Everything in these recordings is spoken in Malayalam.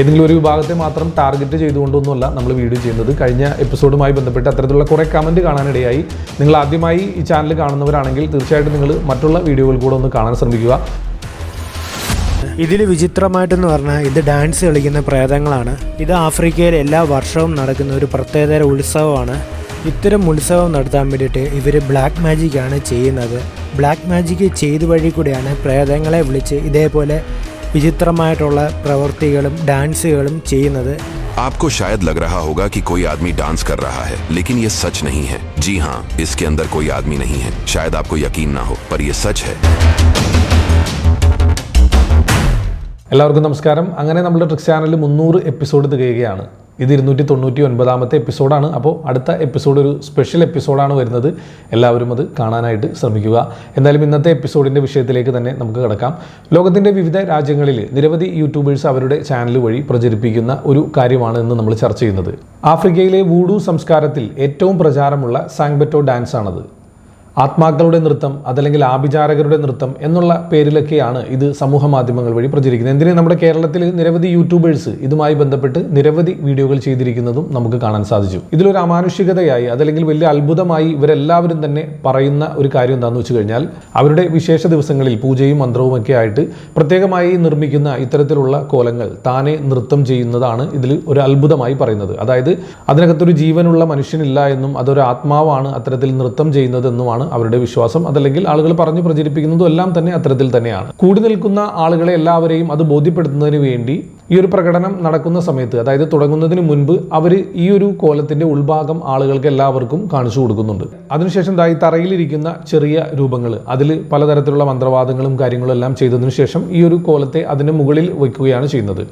ഏതെങ്കിലും ഒരു വിഭാഗത്തെ മാത്രം ടാർഗറ്റ് ചെയ്തുകൊണ്ടൊന്നുമല്ല നമ്മൾ വീഡിയോ ചെയ്യുന്നത്. കഴിഞ്ഞ എപ്പിസോഡുമായി ബന്ധപ്പെട്ട് അത്തരത്തിലുള്ള കുറേ കമന്റ് കാണാനിടയായി. നിങ്ങൾ ആദ്യമായി ഈ ചാനൽ കാണുന്നവരാണെങ്കിൽ തീർച്ചയായിട്ടും നിങ്ങൾ മറ്റുള്ള വീഡിയോകൾ കൂടെ ഒന്ന് കാണാൻ ശ്രമിക്കുക. ഇതിൽ വിചിത്രമായിട്ടെന്ന് പറഞ്ഞാൽ ഇത് ഡാൻസ് കളിക്കുന്ന പ്രേതങ്ങളാണ്. ഇത് ആഫ്രിക്കയിൽ എല്ലാ വർഷവും നടക്കുന്ന ഒരു പ്രത്യേകതര ഉത്സവമാണ്. ഇത്തരം ഉത്സവം നടത്താൻ വേണ്ടിയിട്ട് ഇവർ ബ്ലാക്ക് മാജിക്കാണ് ചെയ്യുന്നത്. ബ്ലാക്ക് മാജിക് ചെയ്ത വഴി കൂടിയാണ് പ്രേതങ്ങളെ വിളിച്ച് ഇതേപോലെ വിചിത്രമായിട്ടുള്ള പ്രവൃത്തികളും ഡാൻസുകളും ചെയ്യുന്നത് आपको शायद लग रहा होगा कि कोई आदमी डांस कर रहा है लेकिन ये सच नहीं है जी हाँ इसके अंदर कोई आदमी नहीं है शायद आपको यकीन ना हो पर ये सच है എല്ലാവർക്കും നമസ്കാരം അങ്ങനെ നമ്മുടെ ട്രിക്സ് ചാനലിൽ മുന്നൂറ് എപ്പിസോഡ് തികയുകയാണ് ഇത് ഇരുന്നൂറ്റി തൊണ്ണൂറ്റി ഒൻപതാമത്തെ എപ്പിസോഡാണ്. അപ്പോൾ അടുത്ത എപ്പിസോഡ് ഒരു സ്പെഷ്യൽ എപ്പിസോഡാണ് വരുന്നത്. എല്ലാവരും അത് കാണാനായിട്ട് ശ്രമിക്കുക. എന്തായാലും ഇന്നത്തെ എപ്പിസോഡിന്റെ വിഷയത്തിലേക്ക് തന്നെ നമുക്ക് കിടക്കാം. ലോകത്തിന്റെ വിവിധ രാജ്യങ്ങളിൽ നിരവധി യൂട്യൂബേഴ്സ് അവരുടെ ചാനൽ വഴി പ്രചരിപ്പിക്കുന്ന ഒരു കാര്യമാണ് ഇന്ന് നമ്മൾ ചർച്ച ചെയ്യുന്നത്. ആഫ്രിക്കയിലെ വൂഡു സംസ്കാരത്തിൽ ഏറ്റവും പ്രചാരമുള്ള സാങ്ബറ്റോ ഡാൻസ് ആണത് ആത്മാക്കളുടെ നൃത്തം അതല്ലെങ്കിൽ ആഭിചാരകരുടെ നൃത്തം എന്നുള്ള പേരിലൊക്കെയാണ് ഇത് സമൂഹ മാധ്യമങ്ങൾ വഴി പ്രചരിക്കുന്നത്. എന്തിനു? നമ്മുടെ കേരളത്തിൽ നിരവധി യൂട്യൂബേഴ്സ് ഇതുമായി ബന്ധപ്പെട്ട് നിരവധി വീഡിയോകൾ ചെയ്തിരിക്കുന്നതും നമുക്ക് കാണാൻ സാധിച്ചു. ഇതിലൊരു അമാനുഷികതയായി അതല്ലെങ്കിൽ വലിയ അത്ഭുതമായി ഇവരെല്ലാവരും തന്നെ പറയുന്ന ഒരു കാര്യം എന്താണെന്ന് വെച്ച് കഴിഞ്ഞാൽ അവരുടെ വിശേഷ ദിവസങ്ങളിൽ പൂജയും മന്ത്രവും ഒക്കെ ആയിട്ട് പ്രത്യേകമായി നിർമ്മിക്കുന്ന ഇത്തരത്തിലുള്ള കോലങ്ങൾ താനെ നൃത്തം ചെയ്യുന്നതാണ് ഇതിൽ ഒരു അത്ഭുതമായി പറയുന്നത്. അതായത് അതിനകത്തൊരു ജീവനുള്ള മനുഷ്യനില്ല എന്നും അതൊരു ആത്മാവാണ് അത്തരത്തിൽ നൃത്തം ചെയ്യുന്നതെന്നുമാണ് അവരുടെ വിശ്വാസം അതല്ലെങ്കിൽ ആളുകൾ പറഞ്ഞു പ്രചരിപ്പിക്കുന്നതും എല്ലാം തന്നെ അത്തരത്തിൽ തന്നെയാണ്. കൂടി നിൽക്കുന്ന ആളുകളെ എല്ലാവരെയും അത് ബോധ്യപ്പെടുത്തുന്നതിന് വേണ്ടി ഈ ഒരു പ്രകടനം നടക്കുന്ന സമയത്ത് അതായത് തുടങ്ങുന്നതിന് മുൻപ് അവർ ഈ ഒരു കോലത്തിന്റെ ഉൾഭാഗം ആളുകൾക്ക് എല്ലാവർക്കും കാണിച്ചു കൊടുക്കുന്നുണ്ട്. അതിനുശേഷം ഈ തറയിലിരിക്കുന്ന ചെറിയ രൂപങ്ങൾ അതിൽ പലതരത്തിലുള്ള മന്ത്രവാദങ്ങളും കാര്യങ്ങളും എല്ലാം ചെയ്തതിനു ശേഷം ഈ ഒരു കോലത്തെ അതിന് മുകളിൽ വയ്ക്കുകയാണ് ചെയ്യുന്നത്.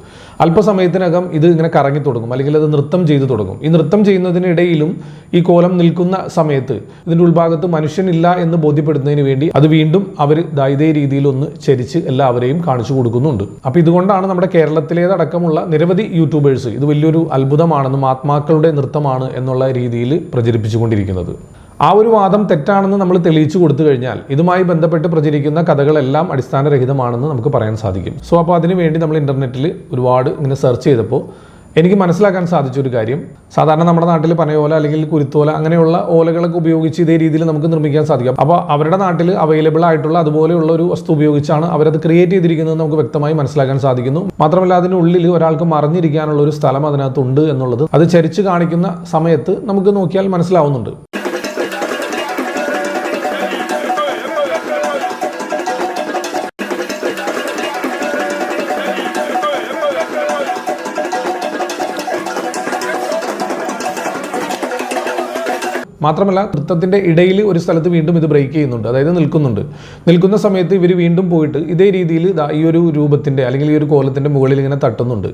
അല്പസമയത്തിനകം ഇത് ഇങ്ങനെ കറങ്ങി തുടങ്ങും അല്ലെങ്കിൽ അത് നൃത്തം ചെയ്തു തുടങ്ങും. ഈ നൃത്തം ചെയ്യുന്നതിനിടയിലും ഈ കോലം നിൽക്കുന്ന സമയത്ത് ഇതിന്റെ ഉൾഭാഗത്ത് മനുഷ്യനില്ല എന്ന് ബോധ്യപ്പെടുന്നതിന് വേണ്ടി അത് വീണ്ടും അവർ ഇതേ രീതിയിൽ ഒന്ന് ചരിച്ച് എല്ലാവരെയും കാണിച്ചു കൊടുക്കുന്നുണ്ട്. അപ്പോൾ ഇതുകൊണ്ടാണ് നമ്മുടെ കേരളത്തിലേതടക്കമുള്ള നിരവധി യൂട്യൂബേഴ്സ് ഇത് വലിയൊരു അത്ഭുതമാണെന്നും ആത്മാക്കളുടെ നൃത്തമാണ് എന്നുള്ള രീതിയിൽ പ്രചരിപ്പിച്ചുകൊണ്ടിരിക്കുന്നത്. ആ ഒരു വാദം തെറ്റാണെന്ന് നമ്മൾ തെളിയിച്ചു കൊടുത്തു കഴിഞ്ഞാൽ ഇതുമായി ബന്ധപ്പെട്ട് പ്രചരിക്കുന്ന കഥകളെല്ലാം അടിസ്ഥാനരഹിതമാണെന്ന് നമുക്ക് പറയാൻ സാധിക്കും. സോ അപ്പോൾ അതിനു വേണ്ടി നമ്മൾ ഇന്റർനെറ്റിൽ ഒരുപാട് ഇങ്ങനെ സെർച്ച് ചെയ്തപ്പോൾ എനിക്ക് മനസ്സിലാക്കാൻ സാധിച്ച ഒരു കാര്യം. സാധാരണ നമ്മുടെ നാട്ടിൽ പനയോല അല്ലെങ്കിൽ കുരുത്തോല അങ്ങനെയുള്ള ഓലകളൊക്കെ ഉപയോഗിച്ച് ഇതേ രീതിയിൽ നമുക്ക് നിർമ്മിക്കാൻ സാധിക്കും. അപ്പോൾ അവരുടെ നാട്ടിൽ അവൈലബിൾ ആയിട്ടുള്ള അതുപോലെയുള്ള ഒരു വസ്തു ഉപയോഗിച്ചാണ് അവരത് ക്രിയേറ്റ് ചെയ്തിരിക്കുന്നത് നമുക്ക് വ്യക്തമായി മനസ്സിലാക്കാൻ സാധിക്കുന്നു. മാത്രമല്ല അതിനുള്ളിൽ ഒരാൾക്ക് മറിഞ്ഞിരിക്കാനുള്ള ഒരു സ്ഥലം അതിനകത്തുണ്ട് എന്നുള്ളത് അത് ചരിച്ച് കാണിക്കുന്ന സമയത്ത് നമുക്ക് നോക്കിയാൽ മനസ്സിലാവുന്നുണ്ട്. മാത്രമല്ല നൃത്തത്തിന്റെ ഇടയിൽ ഒരു സ്ഥലത്ത് വീണ്ടും ഇത് ബ്രേക്ക് ചെയ്യുന്നുണ്ട്. അതായത് നിൽക്കുന്നുണ്ട്. നിൽക്കുന്ന സമയത്ത് ഇവർ വീണ്ടും പോയിട്ട് ഇതേ രീതിയിൽ ഈ ഒരു രൂപത്തിന്റെ അല്ലെങ്കിൽ ഈ ഒരു കോലത്തിന്റെ മുകളിൽ ഇങ്ങനെ തട്ടുന്നുണ്ട്.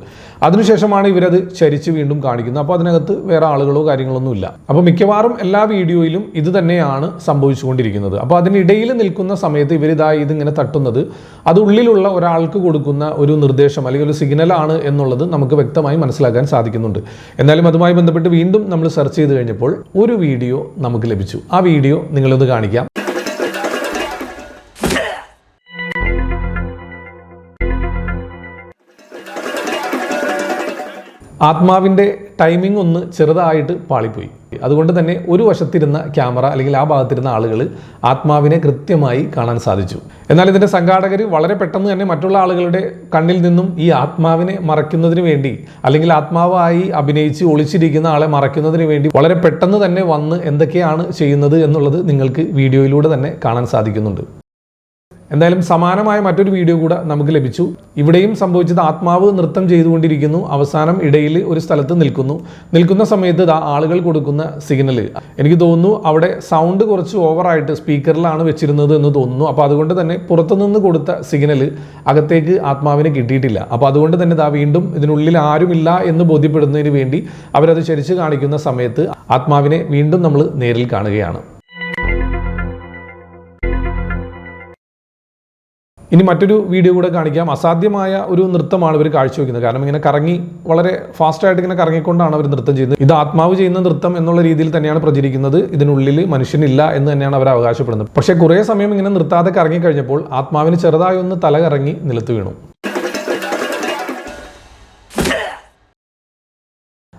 അതിനുശേഷമാണ് ഇവരത് ചരിച്ച് വീണ്ടും കാണിക്കുന്നത്. അപ്പോൾ അതിനകത്ത് വേറെ ആളുകളോ കാര്യങ്ങളൊന്നും ഇല്ല. അപ്പോൾ മിക്കവാറും എല്ലാ വീഡിയോയിലും ഇത് തന്നെയാണ് സംഭവിച്ചുകൊണ്ടിരിക്കുന്നത്. അപ്പോൾ അതിനിടയിൽ നിൽക്കുന്ന സമയത്ത് ഇവർ ഇതാ ഇതിങ്ങനെ തട്ടുന്നത് അത് ഉള്ളിലുള്ള ഒരാൾക്ക് കൊടുക്കുന്ന ഒരു നിർദ്ദേശം അല്ലെങ്കിൽ ഒരു സിഗ്നലാണ് എന്നുള്ളത് നമുക്ക് വ്യക്തമായി മനസ്സിലാക്കാൻ സാധിക്കുന്നുണ്ട്. എന്നാലും അതുമായി ബന്ധപ്പെട്ട് വീണ്ടും നമ്മൾ സെർച്ച് ചെയ്ത് കഴിഞ്ഞപ്പോൾ ഒരു വീഡിയോ നമുക്ക് ലഭിച്ചു. ആ വീഡിയോ നിങ്ങളൊന്ന് കാണിക്കാം. ആത്മാവിന്റെ ടൈമിംഗ് ഒന്ന് ചെറുതായിട്ട് പാളിപ്പോയി. അതുകൊണ്ട് തന്നെ ഒരു വശത്തിരുന്ന ക്യാമറ അല്ലെങ്കിൽ ആ ഭാഗത്തിരുന്ന ആളുകൾ ആത്മാവിനെ കൃത്യമായി കാണാൻ സാധിച്ചു. എന്നാൽ ഇതിന്റെ സംഘാടകർ വളരെ പെട്ടെന്ന് തന്നെ മറ്റുള്ള ആളുകളുടെ കണ്ണിൽ നിന്നും ഈ ആത്മാവിനെ മറയ്ക്കുന്നതിന് വേണ്ടി അല്ലെങ്കിൽ ആത്മാവായി അഭിനയിച്ച് ഒളിച്ചിരിക്കുന്ന ആളെ മറയ്ക്കുന്നതിന് വേണ്ടി വളരെ പെട്ടെന്ന് തന്നെ വന്ന് എന്തൊക്കെയാണ് ചെയ്യുന്നത് എന്നുള്ളത് നിങ്ങൾക്ക് വീഡിയോയിലൂടെ തന്നെ കാണാൻ സാധിക്കുന്നുണ്ട്. എന്തായാലും സമാനമായ മറ്റൊരു വീഡിയോ കൂടെ നമുക്ക് ലഭിച്ചു. ഇവിടെയും സംഭവിച്ചത് ആത്മാവ് നൃത്തം ചെയ്തുകൊണ്ടിരിക്കുന്നു. അവസാനം ഇടയിൽ ഒരു സ്ഥലത്ത് നിൽക്കുന്നു. നിൽക്കുന്ന സമയത്ത് ആളുകൾ കൊടുക്കുന്ന സിഗ്നൽ എനിക്ക് തോന്നുന്നു അവിടെ സൗണ്ട് കുറച്ച് ഓവറായിട്ട് സ്പീക്കറിലാണ് വെച്ചിരുന്നത് എന്ന് തോന്നുന്നു. അപ്പോൾ അതുകൊണ്ട് തന്നെ പുറത്തുനിന്ന് കൊടുത്ത സിഗ്നൽ അകത്തേക്ക് ആത്മാവിനെ കിട്ടിയിട്ടില്ല. അപ്പോൾ അതുകൊണ്ട് തന്നെ ദാ വീണ്ടും ഇതിനുള്ളിൽ ആരുമില്ല എന്ന് ബോധ്യപ്പെടുന്നതിന് വേണ്ടി അവരത് ചരിച്ച് കാണിക്കുന്ന സമയത്ത് ആത്മാവിനെ വീണ്ടും നമ്മൾ നേരിൽ കാണുകയാണ്. ഇനി മറ്റൊരു വീഡിയോ കൂടെ കാണിക്കാം. അസാധ്യമായ ഒരു നൃത്തമാണ് ഇവർ കാഴ്ചവെക്കുന്നത്. കാരണം ഇങ്ങനെ കറങ്ങി വളരെ ഫാസ്റ്റായിട്ട് ഇങ്ങനെ കറങ്ങിക്കൊണ്ടാണ് അവർ നൃത്തം ചെയ്യുന്നത്. ഇത് ആത്മാവ് ചെയ്യുന്ന നൃത്തം എന്നുള്ള രീതിയിൽ തന്നെയാണ് പ്രചരിക്കുന്നത്. ഇതിനുള്ളിൽ മനുഷ്യനില്ല എന്ന് തന്നെയാണ് അവർ അവകാശപ്പെടുന്നത്. പക്ഷേ കുറേ സമയം ഇങ്ങനെ നിർത്താതെ കറങ്ങി കഴിഞ്ഞപ്പോൾ ആത്മാവിന് ചെറുതായി ഒന്ന് തല കറങ്ങി നിലത്ത് വീണു.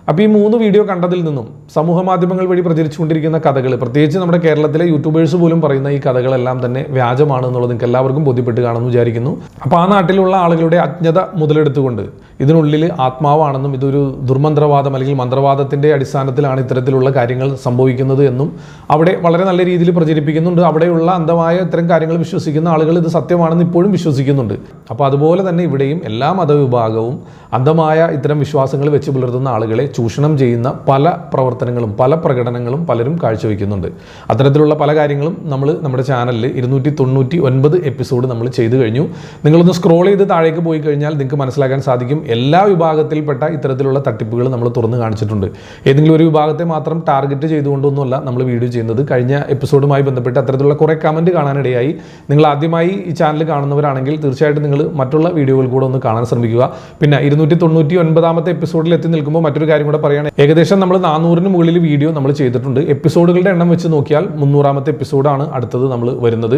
അപ്പോൾ ഈ മൂന്ന് വീഡിയോ കണ്ടതിൽ നിന്നും സമൂഹ മാധ്യമങ്ങൾ വഴി പ്രചരിച്ചുകൊണ്ടിരിക്കുന്ന കഥകൾ പ്രത്യേകിച്ച് നമ്മുടെ കേരളത്തിലെ യൂട്യൂബേഴ്സ് പോലും പറയുന്ന ഈ കഥകളെല്ലാം തന്നെ വ്യാജമാണ് എന്നുള്ളത് നിങ്ങൾക്ക് എല്ലാവർക്കും ബോധ്യപ്പെട്ട് കാണുമെന്ന് വിചാരിക്കുന്നു. അപ്പോൾ ആ നാട്ടിലുള്ള ആളുകളുടെ അജ്ഞത മുതലെടുത്തുകൊണ്ട് ഇതിനുള്ളിൽ ആത്മാവാണെന്നും ഇതൊരു ദുർമന്ത്രവാദം അല്ലെങ്കിൽ മന്ത്രവാദത്തിന്റെ അടിസ്ഥാനത്തിലാണ് ഇത്തരത്തിലുള്ള കാര്യങ്ങൾ സംഭവിക്കുന്നത് എന്നും അവിടെ വളരെ നല്ല രീതിയിൽ പ്രചരിപ്പിക്കുന്നുണ്ട്. അവിടെയുള്ള അന്ധമായ ഇത്തരം കാര്യങ്ങൾ വിശ്വസിക്കുന്ന ആളുകൾ ഇത് സത്യമാണെന്ന് ഇപ്പോഴും വിശ്വസിക്കുന്നുണ്ട്. അപ്പോൾ അതുപോലെ തന്നെ ഇവിടെയും എല്ലാ മതവിഭാഗവും അന്ധമായ ഇത്തരം വിശ്വാസങ്ങൾ വെച്ച് പുലർത്തുന്ന ആളുകളെ ചൂഷണം ചെയ്യുന്ന പല പ്രവർത്തനങ്ങളും പല പ്രകടനങ്ങളും പലരും കാഴ്ചവെക്കുന്നുണ്ട്. അത്തരത്തിലുള്ള പല കാര്യങ്ങളും നമ്മൾ നമ്മുടെ ചാനലിൽ ഇരുന്നൂറ്റി തൊണ്ണൂറ്റി ഒൻപത് എപ്പിസോഡ് നമ്മൾ ചെയ്തു കഴിഞ്ഞു. നിങ്ങളൊന്ന് സ്ക്രോൾ ചെയ്ത് താഴേക്ക് പോയി കഴിഞ്ഞാൽ നിങ്ങൾക്ക് മനസ്സിലാക്കാൻ സാധിക്കും. എല്ലാ വിഭാഗത്തിൽപ്പെട്ട ഇത്തരത്തിലുള്ള തട്ടിപ്പുകൾ നമ്മൾ തുറന്ന് കാണിച്ചിട്ടുണ്ട്. ഏതെങ്കിലും ഒരു വിഭാഗത്തെ മാത്രം ടാർഗറ്റ് ചെയ്തുകൊണ്ടൊന്നുമല്ല നമ്മൾ വീഡിയോ ചെയ്യുന്നത്. കഴിഞ്ഞ എപ്പിസോഡുമായി ബന്ധപ്പെട്ട് അത്തരത്തിലുള്ള കുറേ കമന്റ് കാണാനിടയായി. നിങ്ങൾ ആദ്യമായി ഈ ചാനൽ കാണുന്നവരാണെങ്കിൽ തീർച്ചയായിട്ടും നിങ്ങൾ മറ്റുള്ള വീഡിയോകൾ കൂടെ ഒന്ന് കാണാൻ ശ്രമിക്കുക. പിന്നെ ഇരുന്നൂറ്റി തൊണ്ണൂറ്റി ഒൻപതാമത്തെ എപ്പിസോഡിൽ എത്തി നിൽക്കുമ്പോൾ മറ്റൊരു കാര്യം കൂടെ പറയുകയാണ് ഏകദേശം നമ്മൾ നാനൂറിന് മുകളിൽ വീഡിയോ നമ്മൾ ചെയ്തിട്ടുണ്ട്. എപ്പിസോഡുകളുടെ എണ്ണം വെച്ച് നോക്കിയാൽ മുന്നൂറാമത്തെ എപ്പിസോഡാണ് അടുത്തത് നമ്മൾ വരുന്നത്.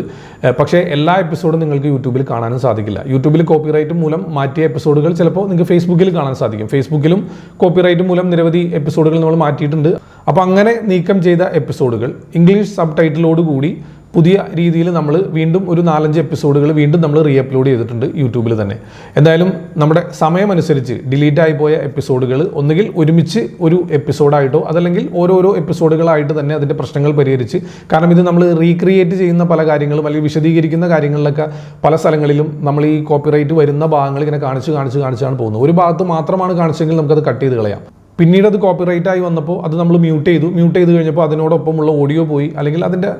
പക്ഷേ എല്ലാ എപ്പിസോഡും നിങ്ങൾക്ക് യൂട്യൂബിൽ കാണാനും സാധിക്കില്ല. യൂട്യൂബിൽ കോപ്പിറൈറ്റ് മൂലം മാറ്റിയ എപ്പിസോഡുകൾ ചിലപ്പോൾ നിങ്ങൾക്ക് ഫേസ്ബുക്കിൽ കാണാൻ സാധിക്കും. ഫേസ്ബുക്കിലും കോപ്പിറൈറ്റ് മൂലം നിരവധി എപ്പിസോഡുകൾ നമ്മൾ മാറ്റിയിട്ടുണ്ട്. അപ്പോൾ അങ്ങനെ നീക്കം ചെയ്ത എപ്പിസോഡുകൾ ഇംഗ്ലീഷ് സബ് ടൈറ്റിലോട് കൂടി പുതിയ രീതിയിൽ നമ്മൾ വീണ്ടും ഒരു നാലഞ്ച് എപ്പിസോഡുകൾ വീണ്ടും നമ്മൾ റീ അപ്ലോഡ് ചെയ്തിട്ടുണ്ട് യൂട്യൂബിൽ തന്നെ. എന്തായാലും നമ്മുടെ സമയമനുസരിച്ച് ഡിലീറ്റ് പോയ എപ്പിസോഡുകൾ ഒന്നുകിൽ ഒരുമിച്ച് ഒരു എപ്പിസോഡായിട്ടോ അതല്ലെങ്കിൽ ഓരോരോ എപ്പിസോഡുകളായിട്ട് തന്നെ അതിന്റെ പ്രശ്നങ്ങൾ പരിഹരിച്ച് കാരണം ഇത് നമ്മൾ റീക്രിയേറ്റ് ചെയ്യുന്ന പല കാര്യങ്ങളും അല്ലെങ്കിൽ വിശദീകരിക്കുന്ന കാര്യങ്ങളിലൊക്കെ പല സ്ഥലങ്ങളിലും നമ്മൾ ഈ കോപ്പിറൈറ്റ് വരുന്ന ഭാഗങ്ങൾ ഇങ്ങനെ കാണിച്ച് കാണിച്ച് കാണിച്ചാണ് പോകുന്നത്. ഒരു ഭാഗത്ത് മാത്രമാണ് കാണിച്ചെങ്കിൽ നമുക്കത് കട്ട് ചെയ്ത് കളയാം. പിന്നീട് അത് കോപ്പിറൈറ്റ് ആയി വന്നപ്പോൾ അത് നമ്മൾ മ്യൂട്ട് ചെയ്തു. മ്യൂട്ട് ചെയ്ത് കഴിഞ്ഞപ്പോൾ അതിനോടൊപ്പമുള്ള ഓഡിയോ പോയി. അല്ലെങ്കിൽ അതിന്റെ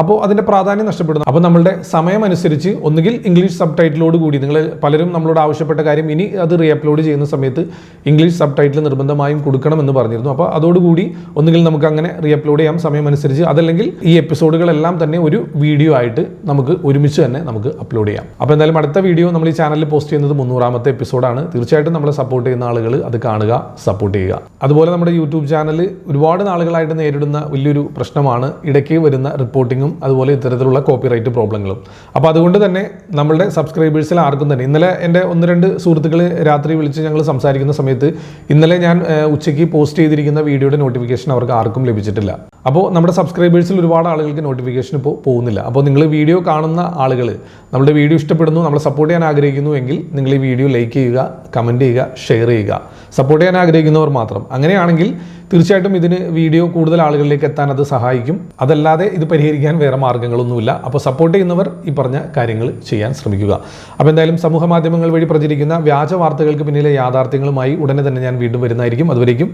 അപ്പോൾ അതിന്റെ പ്രാധാന്യം നഷ്ടപ്പെടുന്നു. അപ്പോൾ നമ്മളുടെ സമയമനുസരിച്ച് ഒന്നുകിൽ ഇംഗ്ലീഷ് സബ് ടൈറ്റിലോട് കൂടി നിങ്ങൾ പലരും നമ്മളോട് ആവശ്യപ്പെട്ട കാര്യം ഇനി അത് റീ അപ്ലോഡ് ചെയ്യുന്ന സമയത്ത് ഇംഗ്ലീഷ് സബ് ടൈറ്റിൽ നിർബന്ധമായും കൊടുക്കണമെന്ന് പറഞ്ഞിരുന്നു. അപ്പോൾ അതോടുകൂടി ഒന്നുകിൽ നമുക്ക് അങ്ങനെ റീ അപ്ലോഡ് ചെയ്യാം സമയമനുസരിച്ച് അതല്ലെങ്കിൽ ഈ എപ്പിസോഡുകളെല്ലാം തന്നെ ഒരു വീഡിയോ ആയിട്ട് നമുക്ക് ഒരുമിച്ച് തന്നെ നമുക്ക് അപ്ലോഡ് ചെയ്യാം. അപ്പോൾ എന്തായാലും അടുത്ത വീഡിയോ നമ്മൾ ഈ ചാനലിൽ പോസ്റ്റ് ചെയ്യുന്നത് മുന്നൂറാമത്തെ എപ്പിസോഡാണ് തീർച്ചയായിട്ടും നമ്മളെ സപ്പോർട്ട് ചെയ്യുന്ന ആളുകൾ അത് കാണുക സപ്പോർട്ട് ചെയ്യുക. അതുപോലെ നമ്മുടെ യൂട്യൂബ് ചാനൽ ഒരുപാട് നാളുകളായിട്ട് നേരിടുന്ന വലിയൊരു പ്രശ്നമാണ് ഇടയ്ക്ക് വരുന്ന റിപ്പോർട്ടിങ്ങും അതുപോലെ ഇത്തരത്തിലുള്ള കോപ്പിറൈറ്റ് പ്രോബ്ലങ്ങളും അപ്പോൾ അതുകൊണ്ട് തന്നെ നമ്മളുടെ സബ്സ്ക്രൈബേഴ്സിൽ ആർക്കും തന്നെ ഇന്നലെ എന്റെ ഒന്ന് രണ്ട് സുഹൃത്തുക്കൾ രാത്രി വിളിച്ച് ഞങ്ങൾ സംസാരിക്കുന്ന സമയത്ത് ഇന്നലെ ഞാൻ ഉച്ചയ്ക്ക് പോസ്റ്റ് ചെയ്തിരിക്കുന്ന വീഡിയോയുടെ നോട്ടിഫിക്കേഷൻ അവർക്ക് ആർക്കും ലഭിച്ചിട്ടില്ല. അപ്പോൾ നമ്മുടെ സബ്സ്ക്രൈബേഴ്സിൽ ഒരുപാട് ആളുകൾക്ക് നോട്ടിഫിക്കേഷൻ ഇപ്പോൾ പോകുന്നില്ല. അപ്പോൾ നിങ്ങൾ വീഡിയോ കാണുന്ന ആളുകൾ നമ്മുടെ വീഡിയോ ഇഷ്ടപ്പെടുന്നു നമ്മളെ സപ്പോർട്ട് ചെയ്യാൻ ആഗ്രഹിക്കുന്നു എങ്കിൽ നിങ്ങൾ ഈ വീഡിയോ ലൈക്ക് ചെയ്യുക കമന്റ് ചെയ്യുക ഷെയർ ചെയ്യുക. സപ്പോർട്ട് ചെയ്യാൻ ആഗ്രഹിക്കുന്നവർ മാത്രം. അങ്ങനെയാണെങ്കിൽ തീർച്ചയായിട്ടും ഇതിന് വീഡിയോ കൂടുതൽ ആളുകളിലേക്ക് എത്താൻ അത് സഹായിക്കും. അതല്ലാതെ ഇത് പരിഹരിക്കാൻ വേറെ മാർഗങ്ങളൊന്നുമില്ല അപ്പോൾ സപ്പോർട്ട് ചെയ്യുന്നവർ ഈ പറഞ്ഞ കാര്യങ്ങൾ ചെയ്യാൻ ശ്രമിക്കുക. അപ്പോൾ എന്തായാലും സമൂഹ മാധ്യമങ്ങൾ വഴി പ്രചരിക്കുന്ന വ്യാജ വാർത്തകൾക്ക് പിന്നിലെ യാഥാർത്ഥ്യങ്ങളുമായി ഉടനെ തന്നെ ഞാൻ വീണ്ടും വരുന്നതായിരിക്കും. അതുവരേക്കും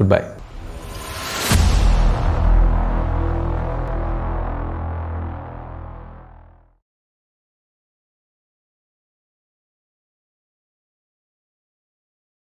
ഗുഡ് ബൈ